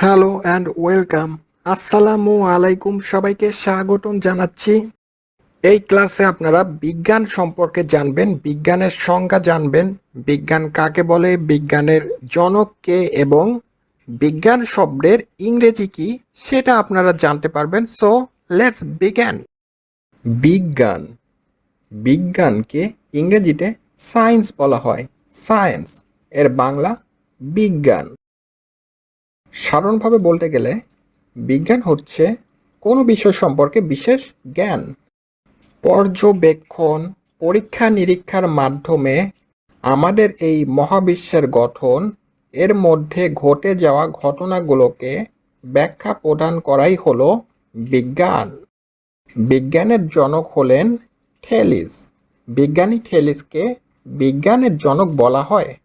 Hello and welcome. আসসালামু আলাইকুম। সবাইকে স্বাগতম জানাচ্ছি। এই ক্লাসে আপনারা বিজ্ঞান সম্পর্কে জানবেন, বিজ্ঞানের সংজ্ঞা জানবেন। বিজ্ঞান কাকে বলে, বিজ্ঞানের জনক কে এবং বিজ্ঞান শব্দের ইংরেজি কি সেটা আপনারা জানতে পারবেন। সো, লেটস বিজ্ঞান বিজ্ঞান। বিজ্ঞানকে ইংরেজিতে সায়েন্স বলা হয়। সায়েন্স, এর বাংলা বিজ্ঞান। সাধারণভাবে বলতে গেলে, বিজ্ঞান হচ্ছে কোনো বিষয় সম্পর্কে বিশেষ জ্ঞান। পর্যবেক্ষণ পরীক্ষা নিরীক্ষার মাধ্যমে আমাদের এই মহাবিশ্বের গঠন, এর মধ্যে ঘটে যাওয়া ঘটনাগুলোকে ব্যাখ্যা প্রদান করাই হলো বিজ্ঞান। বিজ্ঞানের জনক হলেন থেলিস। বিজ্ঞানী থেলিসকে বিজ্ঞানের জনক বলা হয়।